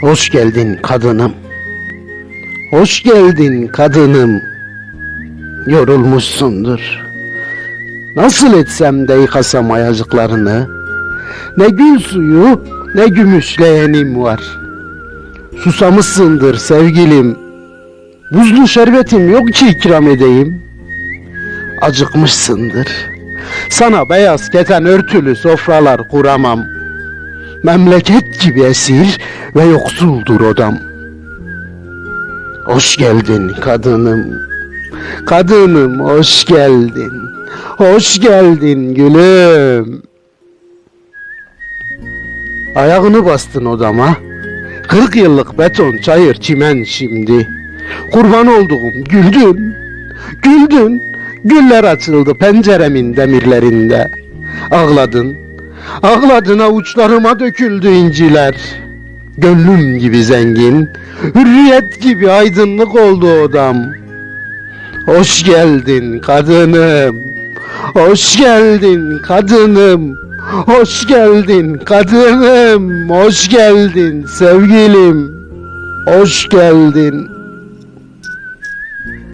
Hoş geldin kadınım. Hoş geldin kadınım. Yorulmuşsundur. Nasıl etsem de yıkasam ayacıklarını. Ne gül suyu ne gümüşleyenim var. Susamışsındır sevgilim. Buzlu şerbetim yok ki ikram edeyim. Acıkmışsındır. Sana beyaz keten örtülü sofralar kuramam. Memleket gibi esir ve yoksuldur odam. Hoş geldin kadınım. Kadınım hoş geldin. Hoş geldin gülüm. Ayağını bastın odama. 40 yıllık beton, çayır, çimen şimdi. Kurban olduğum güldün. Güldün. Güller açıldı penceremin demirlerinde. Ağladın. Ağladın avuçlarıma döküldü inciler. Gönlüm gibi zengin, hürriyet gibi aydınlık oldu odam. Hoş geldin kadınım. Hoş geldin kadınım. Hoş geldin kadınım. Hoş geldin sevgilim. Hoş geldin.